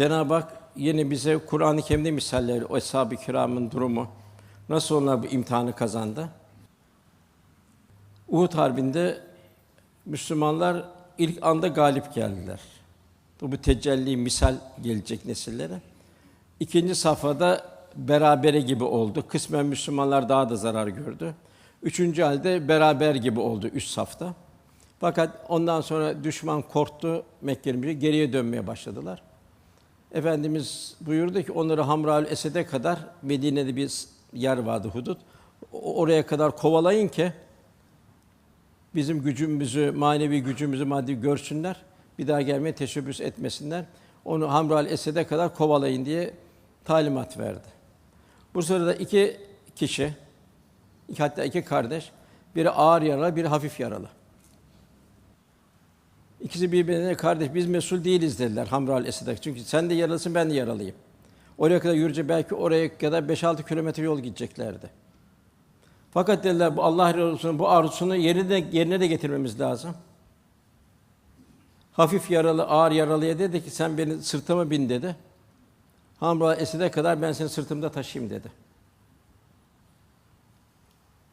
Cenab-ı Hak yine bize Kur'an-ı Kerim'de misaller, o eshab-ı kiramın durumu, nasıl onlar bu imtihanı kazandı? Uhud Harbi'nde Müslümanlar ilk anda galip geldiler. Bu tecelli misal gelecek nesillere. İkinci safhada berabere gibi oldu. Kısmen Müslümanlar daha da zarar gördü. Üçüncü halde beraber gibi oldu üst safta. Fakat ondan sonra düşman korktu, Mekke'nin geriye dönmeye başladılar. Efendimiz buyurdu ki onları Hamraül Esed'e kadar Medine'de bir yer vardı hudut. Oraya kadar kovalayın ki bizim gücümüzü, manevi gücümüzü maddi görsünler. Bir daha gelmeye teşebbüs etmesinler. Onu Hamraül Esed'e kadar kovalayın diye talimat verdi. Bu sırada iki kişi, hatta iki kardeş, biri ağır yaralı, biri hafif yaralı. İkisi birbirine kardeş biz mesul değiliz dediler Hamraül Esed'e. Çünkü sen de yaralısın ben de yaralıyım. Oraya kadar yürüyece belki oraya kadar 5-6 kilometre yol gideceklerdi. Fakat dediler bu Allah Resulü'nün bu arzusunu yerine de, yerine de getirmemiz lazım. Hafif yaralı, ağır yaralıya dedi ki sen beni sırtıma bin dedi. Hamraül Esed'e kadar ben seni sırtımda taşıyayım dedi.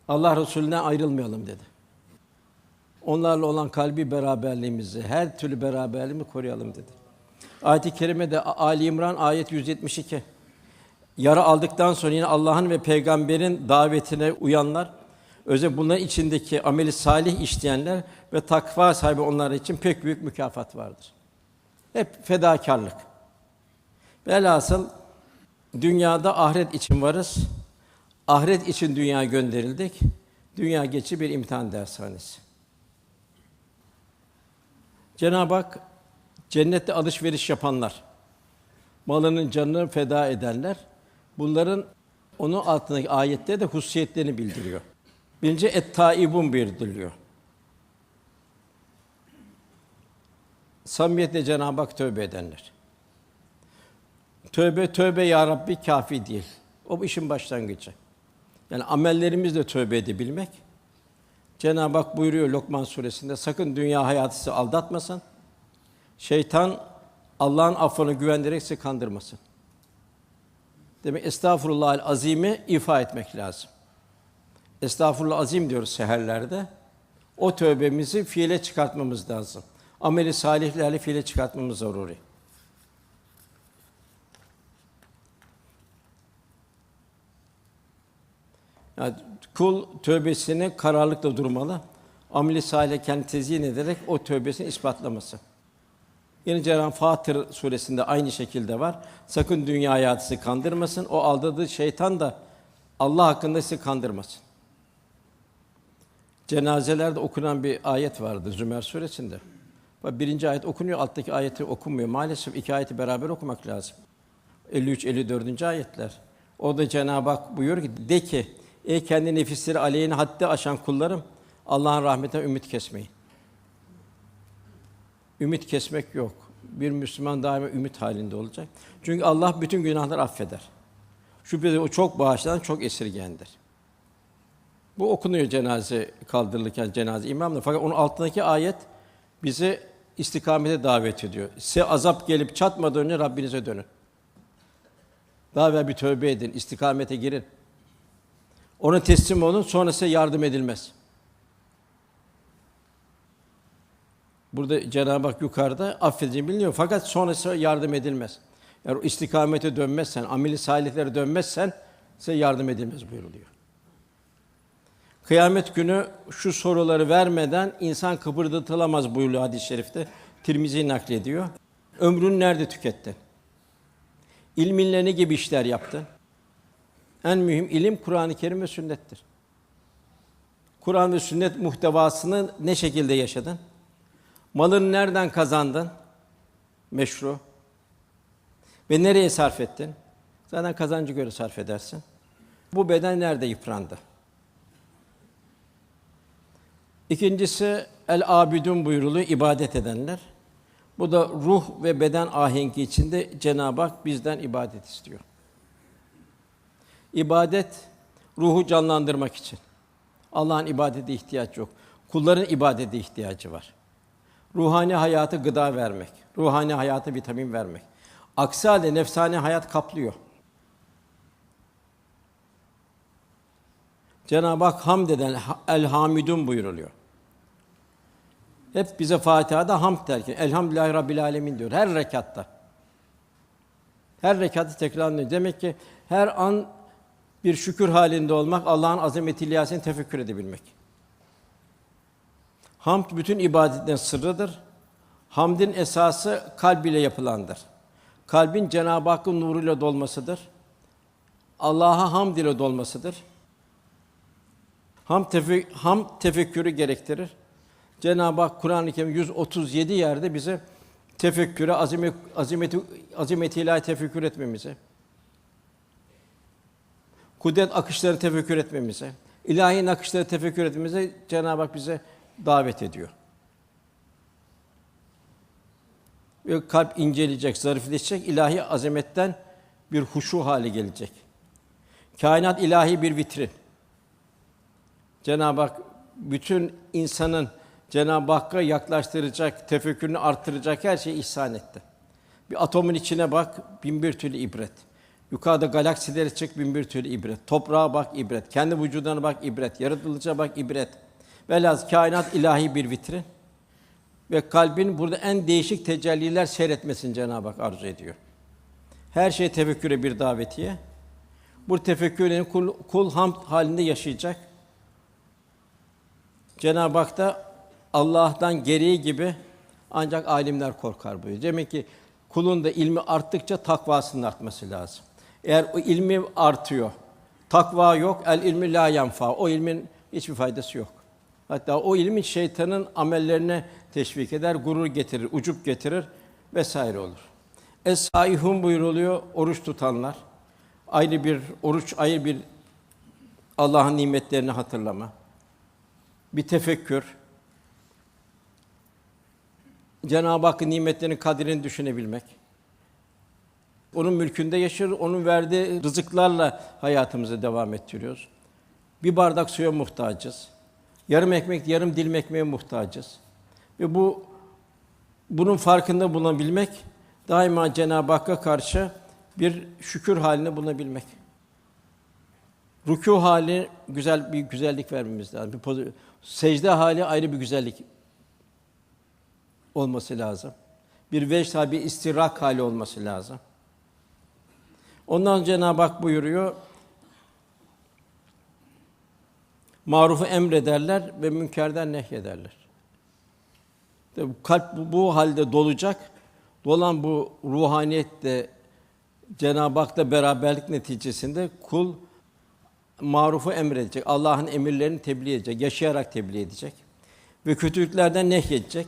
Allah Resulü'nden ayrılmayalım dedi. Onlarla olan kalbi beraberliğimizi, her türlü beraberliğimi koruyalım dedi. Ayet-i kerimede Ali İmran ayet 172. Yara aldıktan sonra yine Allah'ın ve peygamberin davetine uyanlar, özellikle bunların içindeki ameli salih işleyenler ve takva sahibi onlar için pek büyük mükafat vardır. Hep fedakarlık. Velhasıl dünyada ahiret için varız. Ahiret için dünya gönderildik. Dünya geçici bir imtihan dershanesi. Cenab-ı Hak cennette alışveriş yapanlar, malının canını feda edenler, bunların onun altındaki ayette de hususiyetlerini bildiriyor. Birinci et-taibun bildiriliyor. Samimiyetle Cenab-ı Hak tövbe edenler. Tövbe tövbe ya Rabbi kafi değil. O bu işin başlangıcı. Yani amellerimizle tövbe edebilmek. Cenab-ı Hak buyuruyor Lokman suresinde sakın dünya hayatı sizi aldatmasın. Şeytan Allah'ın affına güvenerek sizi kandırmasın. Demek estağfurullahal azimi ifa etmek lazım. Estağfurullah azim diyoruz seherlerde. O tövbemizi fiile çıkartmamız lazım. Ameli salihlerle fiile çıkartmamız zaruri. Yani kul tövbesini kararlılıkla durmalı. Ameli salih kendi tezyin ederek o tövbesini ispatlaması. Yine Cenab-ı Fatır suresinde aynı şekilde var. Sakın dünya hayatı kandırmasın. O aldadığı şeytan da Allah hakkında sizi kandırmasın. Cenazelerde okunan bir ayet vardı Zümer suresinde. Birinci ayet okunuyor, alttaki ayeti okunmuyor. Maalesef iki ayeti beraber okumak lazım. 53 54. ayetler. O da Cenab-ı Hak buyuruyor ki de ki ey kendi nefisleri aleyhine haddi aşan kullarım Allah'ın rahmetine ümit kesmeyin. Ümit kesmek yok. Bir Müslüman daima ümit halinde olacak. Çünkü Allah bütün günahları affeder. Şüphesiz o çok bağışlayan, çok esirgeyendir. Bu okunuyor cenaze kaldırılırken cenaze imamla. Fakat onun altındaki ayet bizi istikamete davet ediyor. Size azap gelip çatmadan önce Rabbinize dönün. Daha evvel bir tövbe edin, istikamete girin. Ona teslim olun, sonra size yardım edilmez. Burada Cenab-ı Hak yukarıda affedeceğini biliniyor fakat sonrası yardım edilmez. O istikamete dönmezsen, ameli salihlere dönmezsen size yardım edilmez buyuruluyor. Kıyamet günü şu soruları vermeden insan kıpırdatılamaz buyuruyor hadis-i şerifte. Tirmizi naklediyor. Ömrünü nerede tükettin? İlminle ne gibi işler yaptın? En mühim ilim Kur'an-ı Kerim ve sünnettir. Kur'an ve sünnet muhtevasını ne şekilde yaşadın? Malını nereden kazandın? Meşru. Ve nereye sarf ettin? Zaten kazancı göre sarf edersin. Bu beden nerede yıprandı? İkincisi el abidun buyuruluyor ibadet edenler. Bu da ruh ve beden ahengi içinde Cenab-ı Hak bizden ibadet istiyor. İbadet ruhu canlandırmak için. Allah'ın ibadete ihtiyaç yok. Kulların ibadete ihtiyacı var. Ruhani hayatı gıda vermek, ruhani hayatı vitamin vermek. Aksi halde nefsane hayat kaplıyor. Cenab-ı Hak hamd eden el hamidun buyuruluyor. Hep bize Fatiha'da hamd derken Elhamdülillahi Rabbil Alemin diyor her rekatta. Her rekatı tekrarlıyor. Demek ki her an bir şükür halinde olmak, Allah'ın azamet ilahiyesini tefekkür edebilmek. Hamd bütün ibadetlerin sırrıdır. Hamdin esası kalb ile yapılandır. Kalbin Cenab-ı Hakk'ın nuruyla dolmasıdır. Allah'a hamd ile dolmasıdır. Ham, tefe, ham tefekkürü gerektirir. Cenab-ı Hak Kur'an-ı Kerim 137 yerde bize tefekküre, azamet, azameti, azameti ilahi tefekkür etmemize, kudret akışları tefekkür etmemize, ilahi nakışları tefekkür etmemize Cenab-ı Hak bize davet ediyor. Ve kalp inceleyecek, zarifleşecek, ilahi azametten bir huşu hale gelecek. Kainat ilahi bir vitrin. Cenab-ı Hak bütün insanın Cenab-ı Hakk'a yaklaştıracak, tefekkürünü artıracak her şeyi ihsan etti. Bir atomun içine bak, bin bir türlü ibret. Yukarıda galaksilere çık, bin bir türlü ibret. Toprağa bak, ibret. Kendi vücuduna bak, ibret. Yaratılışa bak, ibret. Velhâsıl kainat ilahi bir vitrin. Ve kalbin burada en değişik tecelliler seyretmesini Cenab-ı Hak arzu ediyor. Her şey tefekküre bir davetiye. Bu tefekkürlerin kul, kul hamd halinde yaşayacak. Cenab-ı Hak da Allah'tan gereği gibi ancak alimler korkar buyuruyor. Demek ki kulun da ilmi arttıkça takvasının artması lazım. Eğer o ilmi artıyor, takva yok, el ilmi la yanfa. O ilmin hiçbir faydası yok. Hatta o ilmin şeytanın amellerine teşvik eder, gurur getirir, ucup getirir vesaire olur. Es-saihun buyuruluyor oruç tutanlar. Ayrı bir oruç, ayrı bir Allah'ın nimetlerini hatırlama. Bir tefekkür. Cenab-ı Hakk'ın nimetlerinin kadrini düşünebilmek. Onun mülkünde yaşır, onun verdiği rızıklarla hayatımızı devam ettiriyoruz. Bir bardak suya muhtacız. Yarım ekmek, yarım dilim ekmeğe muhtacız. Ve bu bunun farkında bulunabilmek daima Cenab-ı Hakk'a karşı bir şükür haline bulunabilmek. Rükû hali güzel bir güzellik vermemiz lazım. Bir poz- secde hali ayrı bir güzellik olması lazım. Bir vecd bir istirak hali olması lazım. Ondan Cenab-ı Hak buyuruyor. Marufu emrederler ve münkerden nehyederler. Bu kalp bu, bu halde dolacak. Dolan bu ruhaniyette Cenab-ı Hak'la beraberlik neticesinde kul marufu emredecek. Allah'ın emirlerini tebliğ edecek, yaşayarak tebliğ edecek ve kötülüklerden nehyedecek.